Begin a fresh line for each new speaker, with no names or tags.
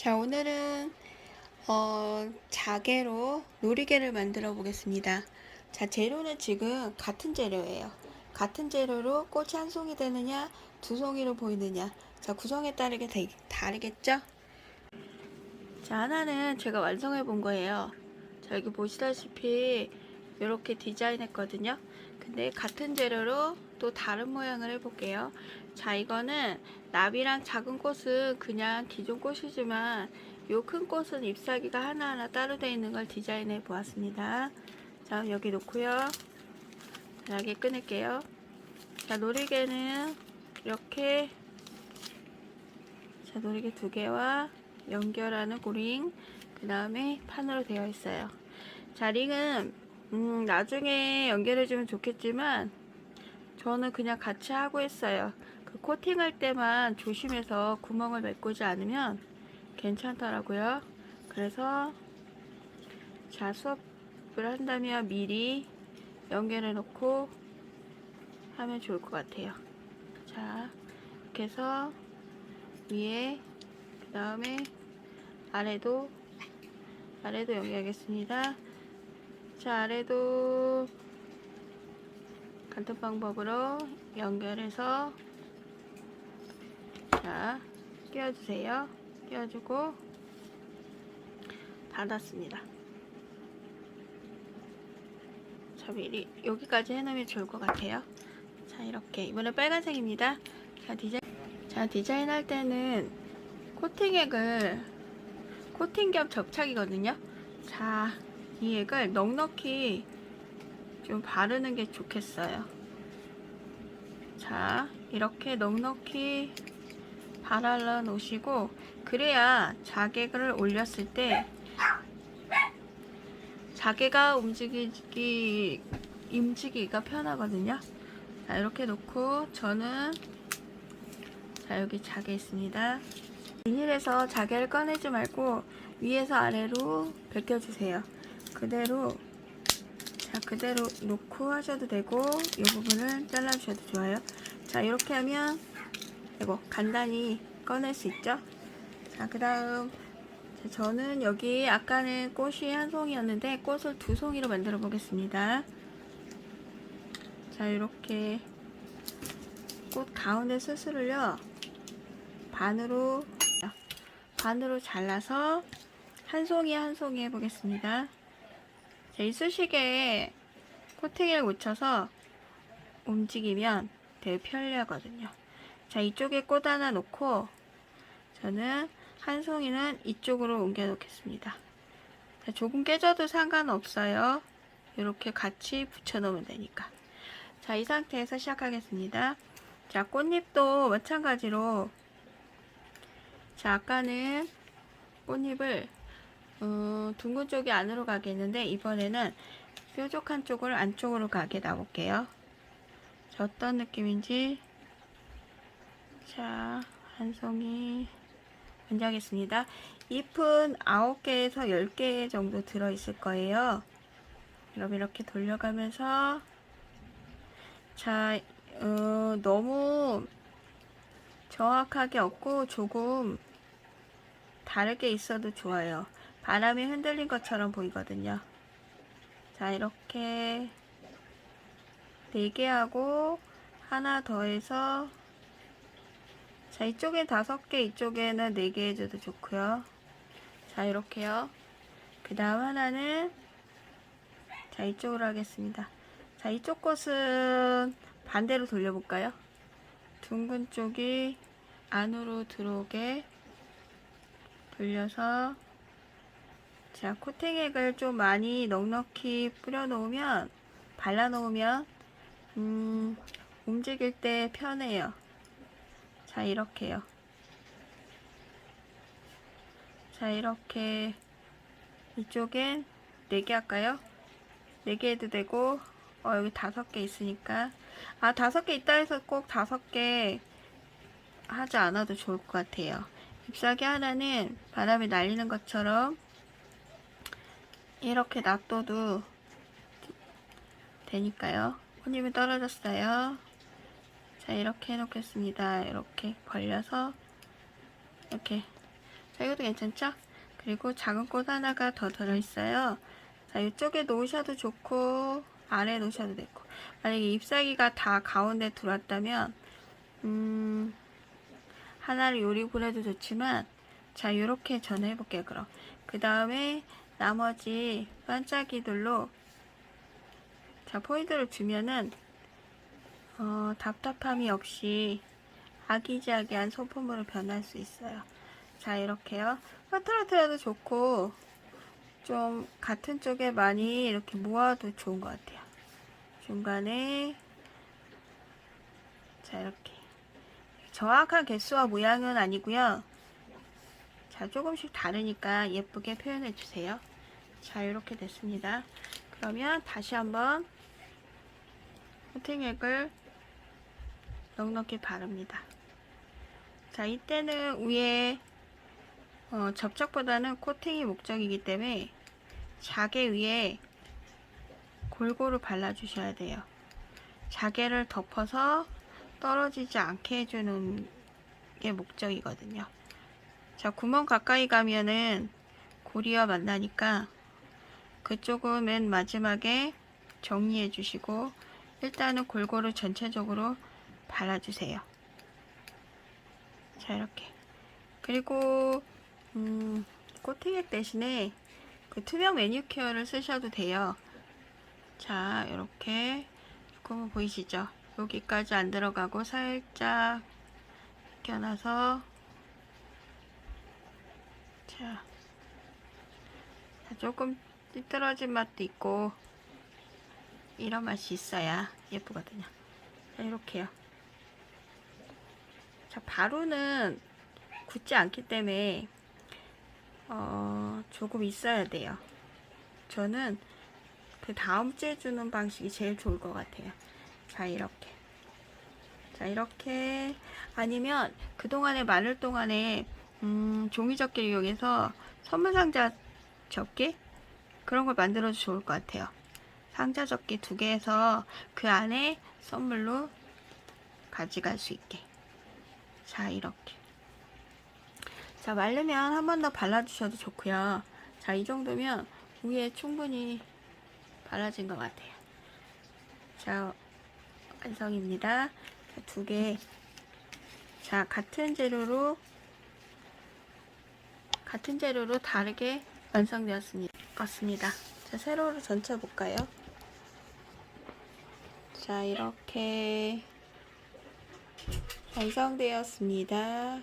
자, 오늘은 어, 자개로 놀이개를 만들어 보겠습니다. 자, 재료는 지금 같은 재료예요. 같은 재료로 꽃이 한 송이 되느냐, 두 송이로 보이느냐. 자, 구성에 따르게 다- 다르겠죠? 자, 하나는 제가 완성해 본 거예요. 자, 여기 보시다시피 이렇게 디자인 했거든요. 근데 같은 재료로 또 다른 모양을 해볼게요. 자, 이거는 나비랑 작은 꽃은 그냥 기존 꽃이지만 요 큰 꽃은 잎사귀가 하나하나 따로 되어 있는 걸 디자인해 보았습니다. 자, 여기 놓고요. 자, 여기 끊을게요. 자, 놀이개는 이렇게 자, 놀이개 두 개와 연결하는 고링 그 다음에 판으로 되어 있어요. 자, 링은 음, 나중에 연결해주면 좋겠지만 저는 그냥 같이 하고 있어요. 그 코팅할 때만 조심해서 구멍을 메꾸지 않으면 괜찮더라고요. 그래서 자 수업을 한다면 미리 연결해 놓고 하면 좋을 것 같아요. 자 이렇게 해서 위에 그 다음에 아래도 아래도 연결하겠습니다. 자 아래도 같은 방법으로 연결해서 자 끼워주세요. 끼워주고 닫았습니다. 자 미리 여기까지 해놓으면 좋을 것 같아요. 자 이렇게. 이번엔 빨간색입니다. 자 디자인 자 디자인 할 때는 코팅액을 코팅 겸 접착이거든요. 자 이 액을 넉넉히 좀 바르는 게 좋겠어요. 자, 이렇게 넉넉히 발라 놓으시고 그래야 자객을 올렸을 때 자개가 움직이기 움직이기가 편하거든요. 자, 이렇게 놓고 저는 자, 여기 자개 있습니다. 비닐에서 자개를 꺼내지 말고 위에서 아래로 벗겨주세요. 그대로 자 그대로 놓고 하셔도 되고 이 부분을 잘라 주셔도 좋아요 자 이렇게 하면 이거 간단히 꺼낼 수 있죠? 자 그 다음 저는 여기 아까는 꽃이 한 송이였는데 꽃을 두 송이로 만들어 보겠습니다. 자 이렇게 꽃 가운데 수술을요 반으로 반으로 잘라서 한 송이 한 송이 해보겠습니다. 자, 이쑤시개에 코팅을 묻혀서 움직이면 되게 편리하거든요. 자, 이쪽에 꽃 하나 놓고 저는 한 송이는 이쪽으로 옮겨 놓겠습니다. 자, 조금 깨져도 상관없어요. 이렇게 같이 붙여 놓으면 되니까. 자, 이 상태에서 시작하겠습니다. 자, 꽃잎도 마찬가지로 자, 아까는 꽃잎을 어, 둥근 쪽이 안으로 가겠는데 이번에는 뾰족한 쪽을 안쪽으로 가게. 자, 어떤 느낌인지 자, 한 송이 하겠습니다. 잎은 9개에서 10개 정도 들어있을 거예요. 그럼 이렇게 돌려가면서 자, 어, 너무 정확하게 없고 조금 다르게 있어도 좋아요. 바람이 흔들린 것처럼 보이거든요. 자, 이렇게 4개 하고 하나 더해서 자, 이쪽에 5개, 이쪽에는 4개 해줘도 좋고요. 자, 이렇게요. 그 다음 하나는 자, 이쪽으로 하겠습니다. 자, 이쪽 꽃은 반대로 돌려볼까요? 둥근 쪽이 안으로 들어오게 돌려서 자, 코팅액을 좀 많이 넉넉히 뿌려 놓으면, 발라 놓으면, 음, 움직일 때 편해요. 자, 이렇게요. 자, 이렇게, 이쪽엔 4개 할까요? 4개 해도 되고, 어, 여기 5개 있으니까. 아, 5개 있다 해서 꼭 5개 하지 않아도 좋을 것 같아요. 잎사귀 하나는 바람이 날리는 것처럼 이렇게 놔둬도 되니까요. 꽃잎이 떨어졌어요. 자, 이렇게 해놓겠습니다. 이렇게 벌려서 이렇게 자, 이것도 괜찮죠? 그리고 작은 꽃 하나가 더 들어있어요. 자, 이쪽에 놓으셔도 좋고, 아래에 놓으셔도 되고. 만약에 잎사귀가 다 가운데 들어왔다면, 음, 하나를 요리고 해도 좋지만, 자, 요렇게 전해볼게요, 그럼. 그 다음에 나머지 반짝이들로, 자, 포인트를 주면은, 어, 답답함이 없이 아기자기한 소품으로 변할 수 있어요. 자, 이렇게요. 흐트러트려도 좋고, 좀 같은 쪽에 많이 이렇게 모아도 좋은 것 같아요. 중간에, 자, 이렇게. 정확한 개수와 모양은 아니고요. 자, 조금씩 다르니까 예쁘게 표현해 주세요. 자, 이렇게 됐습니다. 그러면 다시 한번 코팅액을 넉넉히 바릅니다. 자, 이때는 위에 어, 접착보다는 코팅이 목적이기 때문에 자개 위에 골고루 발라주셔야 돼요. 자개를 덮어서 떨어지지 않게 해주는 게 목적이거든요. 자, 구멍 가까이 가면은 고리와 만나니까 그쪽은 맨 마지막에 정리해 주시고 일단은 골고루 전체적으로 발라주세요. 자, 이렇게. 그리고, 음, 코팅액 대신에 그 투명 매니큐어를 쓰셔도 돼요. 자, 이렇게. 조금 보이시죠? 여기까지 안 들어가고 살짝 껴놔서 자, 자, 조금 찌들어진 맛도 있고 이런 맛이 있어야 예쁘거든요. 자, 이렇게요. 자, 바로는 굳지 않기 때문에 어, 조금 있어야 돼요. 저는 그 다음 주에 주는 방식이 제일 좋을 것 같아요. 자, 이렇게. 자, 이렇게. 아니면 그동안에 많을 동안에 음, 종이 접기를 이용해서 선물 상자 접기? 그런 걸 만들어도 좋을 것 같아요. 상자 접기 두 개 해서 그 안에 선물로 가져갈 수 있게. 자, 이렇게. 자, 마르면 한 번 더 발라주셔도 좋고요. 자, 이 정도면 위에 충분히 발라진 것 같아요. 자, 완성입니다. 자, 두 개. 자, 같은 재료로, 같은 재료로 다르게 완성되었습니다. 자, 세로로 전체 볼까요? 자, 이렇게 완성되었습니다.